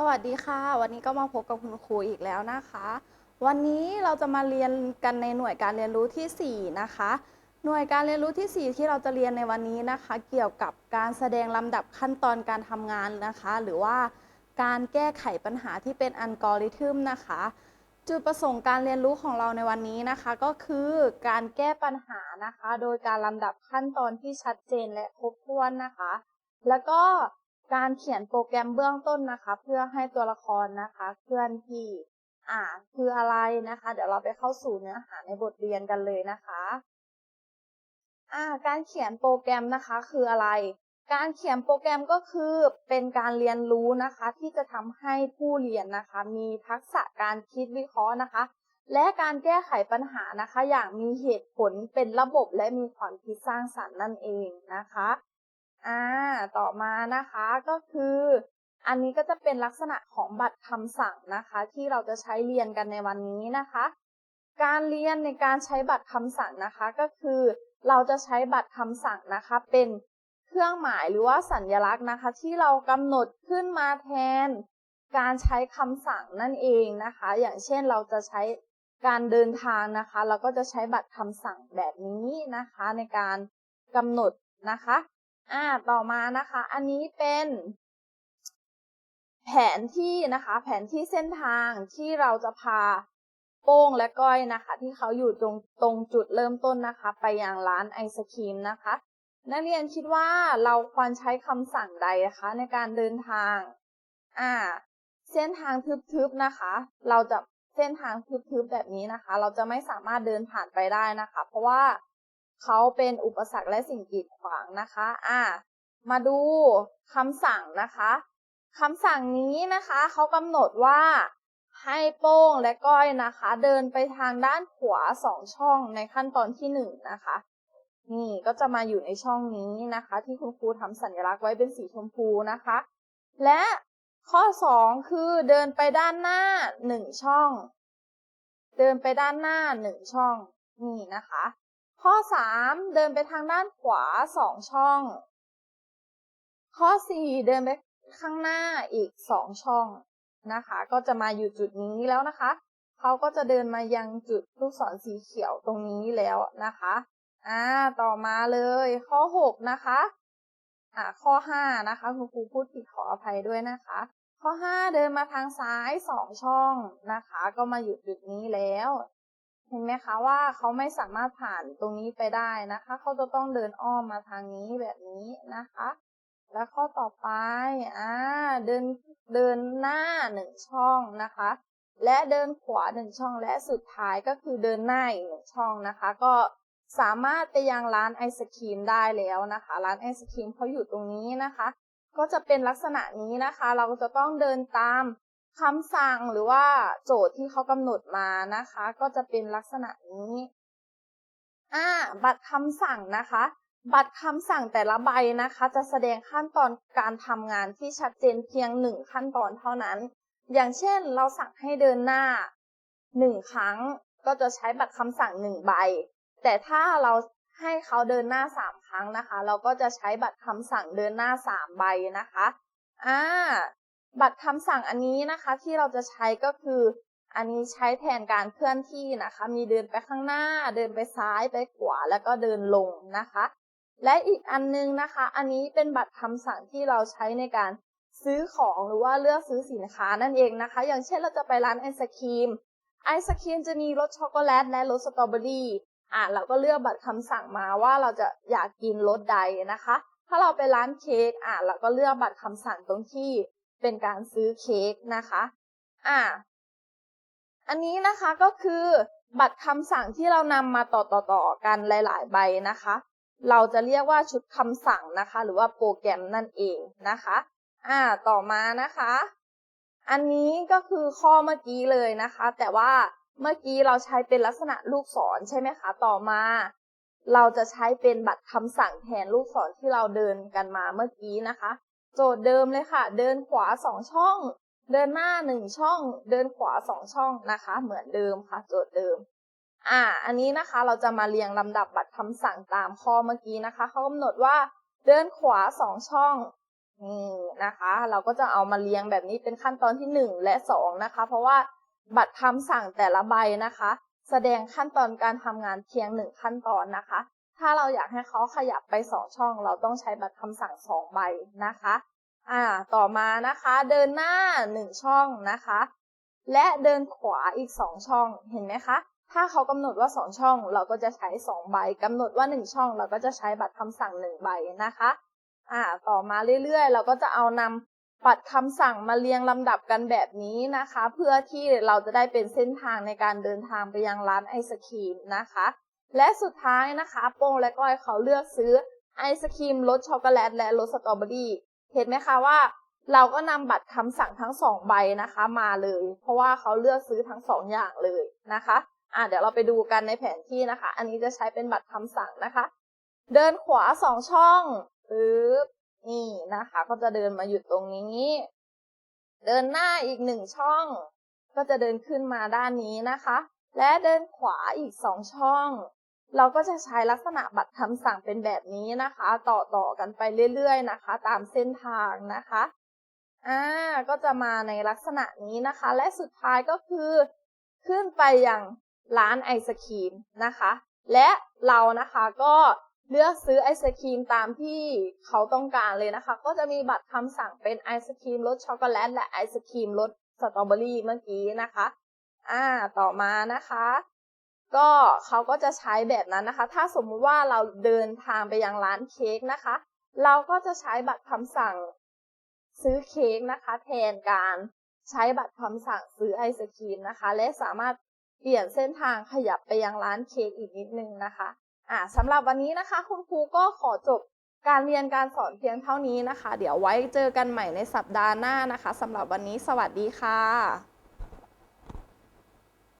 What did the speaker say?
สวัสดีค่ะ วันนี้ก็มาพบกับคุณครูอีกแล้วนะคะ วันนี้เราจะมาเรียนกันในหน่วยการเรียนรู้ที่ 4 นะคะ หน่วยการเรียนรู้ที่ 4 ที่เราจะเรียนในวันนี้นะคะ เกี่ยวกับการแสดงลำดับขั้นตอนการทำงานนะคะ หรือว่าการแก้ไขปัญหาที่เป็นอัลกอริทึมนะคะ จุดประสงค์การเรียนรู้ของเราในวันนี้นะคะ ก็คือการแก้ปัญหานะคะ โดยการลำดับขั้นตอนที่ชัดเจนและครบถ้วนนะคะ แล้วก็ การเขียนโปรแกรมเบื้องต้นนะคะ เพื่อให้ตัวละครนะคะเคลื่อนที่อ่าคืออะไรนะคะ เดี๋ยวเราไปเข้าสู่เนื้อหาในบทเรียนกันเลยนะคะอ่าการเขียนโปรแกรมนะคะคืออะไร การเขียนโปรแกรมก็คือเป็นการเรียนรู้นะคะ ที่จะทำให้ผู้เรียนนะคะ มีทักษะการคิดวิเคราะห์นะคะ และการแก้ไขปัญหานะคะ อย่างมีเหตุผลเป็นระบบและมีความคิดสร้างสรรค์นั่นเองนะคะ อ่า ต่อมานะคะก็คือ อันนี้ก็จะเป็นลักษณะของบัตรคำสั่งนะคะ ที่เราจะใช้เรียนกันในวันนี้นะคะ การเรียนในการใช้บัตรคำสั่งนะคะก็คือ เราจะใช้บัตรคำสั่งนะคะ เป็นเครื่องหมายหรือว่าสัญลักษณ์นะคะ ที่เรากำหนดขึ้นมาแทน การใช้คำสั่งนั่นเองนะคะ อย่างเช่นเราจะใช้การเดินทางนะคะ เราก็จะใช้บัตรคำสั่งแบบนี้นะคะ ในการกำหนดนะคะ อ่า ต่อมานะคะ อันนี้เป็น แผนที่นะคะ แผนที่เส้นทางที่เราจะพาโป้งและก้อยนะคะ ที่เขาอยู่ตรงตรงจุดเริ่มต้นนะคะ ไปยังร้านไอศครีมนะคะ นักเรียนคิดว่าเราควรใช้คำสั่งใดนะคะ ในการเดินทาง อ่า เส้นทางทึบๆนะคะ เราจะเส้นทางทึบๆแบบนี้นะคะ เราจะไม่สามารถเดินผ่านไปได้นะคะ เพราะว่า เขาเป็นอุปสรรคและสิ่งกีดขวางนะคะ อ่า มาดูคำสั่งนะคะคำสั่งนี้นะคะเขากำหนดว่าให้โป้งและก้อยนะคะ เดินไปทางด้านขวาสองช่องในขั้นตอนที่หนึ่งนะคะ นี่ก็จะมาอยู่ในช่องนี้นะคะ ที่คุณครูทำสัญลักษณ์ไว้เป็นสีชมพูนะคะ และข้อสองคือเดินไปด้านหน้าหนึ่งช่อง เดินไปด้านหน้าหนึ่งช่อง นี่นะคะ ข้อ 3 เดินไปทางด้านขวา 2 ช่อง ข้อ 4 เดินไปข้างหน้าอีก 2 ช่องนะคะ ก็จะมาอยู่จุดนี้แล้วนะคะ เขาก็จะเดินมายังจุดลูกศรสีเขียวตรงนี้แล้วนะคะอ่าต่อมาเลย ข้อ 6 นะคะอ่าข้อ 5 นะคะคุณครูพูดผิดขออภัยด้วยนะคะ ข้อ 5 เดินมาทางซ้าย 2 ช่องนะคะ ก็มาอยู่จุดนี้แล้ว เห็นไหมคะว่าเขาไม่สามารถผ่านตรงนี้ไปได้นะคะ เขาจะต้องเดินอ้อมมาทางนี้แบบนี้นะคะ แล้วข้อต่อไปอ่าเดินเดินหน้าหนึ่งช่องนะคะ และเดินขวาหนึ่งช่องและสุดท้ายก็คือเดินหน้าอีกหนึ่งช่องนะคะ ก็สามารถไปยังร้านไอศครีมได้แล้วนะคะ ร้านไอศครีมเขาอยู่ตรงนี้นะคะ ก็จะเป็นลักษณะนี้นะคะ เราจะต้องเดินตาม คำสั่งหรือว่าโจทย์ที่เขากำหนดมานะคะ ก็จะเป็นลักษณะนี้อ่าบัตรคำสั่งนะคะ บัตรคำสั่งแต่ละใบนะคะ จะแสดงขั้นตอนการทำงานที่ชัดเจนเพียงหนึ่งขั้นตอนเท่านั้น อย่างเช่นเราสั่งให้เดินหน้าหนึ่งครั้งก็จะใช้บัตรคำสั่งหนึ่งใบ แต่ถ้าเราให้เขาเดินหน้าสามครั้งนะคะ เราก็จะใช้บัตรคำสั่งเดินหน้าสามใบนะคะอ่า บัตรคำสั่งอันนี้นะคะ ที่เราจะใช้ก็คือ อันนี้ใช้แทนการเคลื่อนที่นะคะ มีเดินไปข้างหน้า เดินไปซ้ายไปขวาแล้วก็เดินลงนะคะ และอีกอันนึงนะคะ อันนี้เป็นบัตรคำสั่งที่เราใช้ในการซื้อของหรือว่าเลือกซื้อสินค้านั่นเองนะคะ อย่างเช่นเราจะไปร้านไอศครีมไอศครีมจะมีรสช็อกโกแลตและรสสตรอเบอรี่อะเราก็เลือกบัตรคำสั่งมาว่าเราจะอยากกินรสใดนะคะ ถ้าเราไปร้านเค้กอะเราก็เลือกบัตรคำสั่งตรงที่ เป็นการซื้อเค้กนะคะ อ่า อันนี้นะคะก็คือบัตรคำสั่งที่เรานำมาต่อต่อต่อกันหลาย ๆ ใบนะคะ เราจะเรียกว่าชุดคำสั่งนะคะ หรือว่าโปรแกรมนั่นเองนะคะ อ่า ต่อมานะคะ อันนี้ก็คือข้อเมื่อกี้เลยนะคะ แต่ว่าเมื่อกี้เราใช้เป็นลักษณะลูกศรใช่ไหมคะ ต่อมา เราจะใช้เป็นบัตรคำสั่งแทนลูกศรที่เราเดินกันมาเมื่อกี้นะคะ โจทย์เดิมเลยค่ะ เดินขวาสองช่อง เดินหน้าหนึ่งช่อง เดินขวาสองช่องนะคะ เหมือนเดิมค่ะ โจทย์เดิม อ่า อันนี้นะคะเราจะมาเรียงลำดับบัตรคำสั่งตามข้อเมื่อกี้นะคะเขากำหนดว่าเดินขวาสองช่องนี่นะคะ เราก็จะเอามาเรียงแบบนี้เป็นขั้นตอนที่หนึ่งและสองนะคะ เพราะว่าบัตรคำสั่งแต่ละใบนะคะ แสดงขั้นตอนการทำงานเพียงหนึ่งขั้นตอนนะคะ ถ้าเราอยากให้เขาขยับไปสองช่อง เราต้องใช้บัตรคำสั่งสองใบนะคะ อ่า ต่อมานะคะ เดินหน้าหนึ่งช่องนะคะ และเดินขวาอีกสองช่อง เห็นไหมคะ ถ้าเขากำหนดว่าสองช่อง เราก็จะใช้สองใบกำหนดว่าหนึ่งช่อง เราก็จะใช้บัตรคำสั่งหนึ่งใบนะคะ อ่า ต่อมาเรื่อยๆ เราก็จะเอานำบัตรคำสั่งมาเรียงลำดับกันแบบนี้นะคะ เพื่อที่เราจะได้เป็นเส้นทางในการเดินทางไปยังร้านไอศครีมนะคะ และสุดท้ายนะคะโป้งและก้อยเขาเลือกซื้อไอศครีมรสช็อกโกแลตและรสสตรอเบอรี่ เห็นไหมคะว่า เราก็นำบัตรคำสั่งทั้งสองใบนะคะมาเลย เพราะว่าเขาเลือกซื้อทั้งสองอย่างเลยนะคะอ่าเดี๋ยวเราไปดูกันในแผนที่นะคะ อันนี้จะใช้เป็นบัตรคำสั่งนะคะ เดินขวาสองช่องปึ๊บนี่นะคะ ก็จะเดินมาหยุดตรงนี้ เดินหน้าอีกหนึ่งช่อง ก็จะเดินขึ้นมาด้านนี้นะคะ และเดินขวาอีกสองช่อง เราก็จะใช้ลักษณะบัตรคำสั่งเป็นแบบนี้นะคะ ต่อต่อกันไปเรื่อยๆนะคะ ตามเส้นทางนะคะอ่าก็จะมาในลักษณะนี้นะคะ และสุดท้ายก็คือขึ้นไปยังร้านไอศครีมนะคะ และเรานะคะก็เลือกซื้อไอศครีมตามที่เขาต้องการเลยนะคะ ก็จะมีบัตรคำสั่งเป็นไอศครีมรสช็อกโกแลตและไอศครีมรสสตรอเบอรี่เมื่อกี้นะคะ อ่า ต่อมานะคะ ก็เขาก็จะใช้แบบนั้นนะคะ ถ้าสมมุติว่าเราเดินทางไปยังร้านเค้กนะคะ เราก็จะใช้บัตรคำสั่งซื้อเค้กนะคะ แทนการใช้บัตรคำสั่งซื้อไอศครีมนะคะ และสามารถเปลี่ยนเส้นทางขยับไปยังร้านเค้กอีกนิดนึงนะคะอ่าสำหรับวันนี้นะคะ คุณครูก็ขอจบการเรียนการสอนเพียงเท่านี้นะคะ เดี๋ยวไว้เจอกันใหม่ในสัปดาห์หน้านะคะสำหรับวันนี้สวัสดีค่ะ